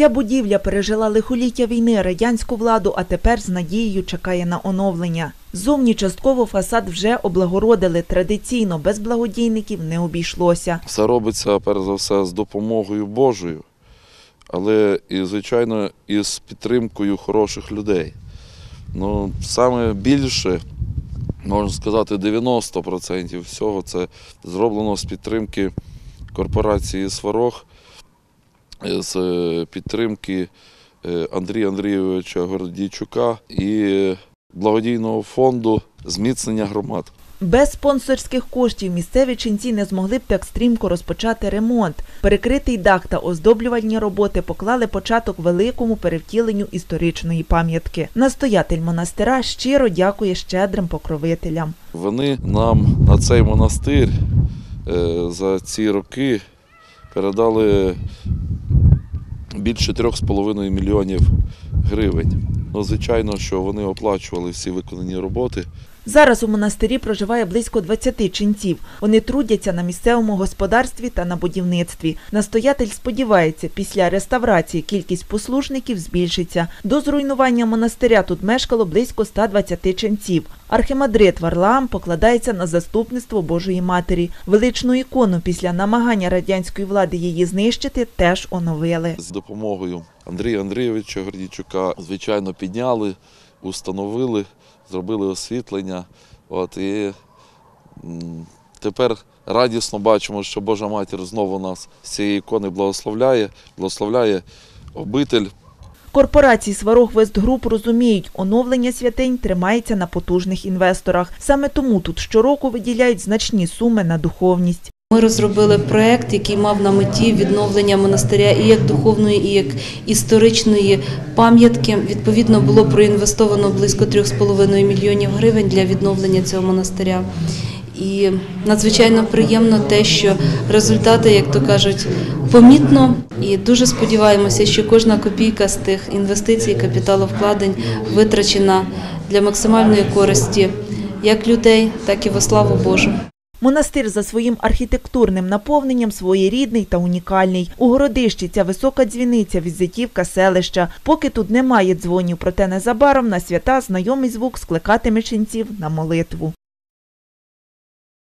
Ця будівля пережила лихоліття війни, радянську владу, а тепер з надією чекає на оновлення. Зовні частково фасад вже облагородили. Традиційно без благодійників не обійшлося. Все робиться перш за все з допомогою Божою, але і, звичайно, і з підтримкою хороших людей. Ну, саме більше, можна сказати, 90% всього це зроблено з підтримки корпорації Сварог, з е, підтримки е, Андрія Андрійовича Гордійчука і благодійного фонду зміцнення громад. Без спонсорських коштів місцеві ченці не змогли б так стрімко розпочати ремонт. Перекритий дах та оздоблювальні роботи поклали початок великому перевтіленню історичної пам'ятки. Настоятель монастира щиро дякує щедрим покровителям. Вони нам на цей монастир е, за ці роки передали більше 3,5 мільйонів гривень. Ну, звичайно, що вони оплачували всі виконані роботи. Зараз у монастирі проживає близько 20 ченців. Вони трудяться на місцевому господарстві та на будівництві. Настоятель сподівається, після реставрації кількість послушників збільшиться. До зруйнування монастиря тут мешкало близько 120 ченців. Архимандрит Варлаам покладається на заступництво Божої Матері. Величну ікону після намагання радянської влади її знищити теж оновили. З допомогою Андрія Андрійовича Гордійчука, звичайно, підняли, установили, зробили освітлення. От, і тепер радісно бачимо, що Божа Матір знову нас з цієї ікони благословляє, благословляє обитель. Корпорації Сварог Вестгруп розуміють, оновлення святинь тримається на потужних інвесторах. Саме тому тут щороку виділяють значні суми на духовність. Ми розробили проект, який мав на меті відновлення монастиря і як духовної, і як історичної пам'ятки. Відповідно, було проінвестовано близько 3,5 мільйонів гривень для відновлення цього монастиря. І надзвичайно приємно те, що результати, як то кажуть, помітно. І дуже сподіваємося, що кожна копійка з тих інвестицій, капіталовкладень витрачена для максимальної користі як людей, так і во славу Божу. Монастир за своїм архітектурним наповненням своєрідний та унікальний. У городищі ця висока дзвіниця, візитівка селища. Поки тут немає дзвонів, проте незабаром на свята знайомий звук скликатиме ченців на молитву.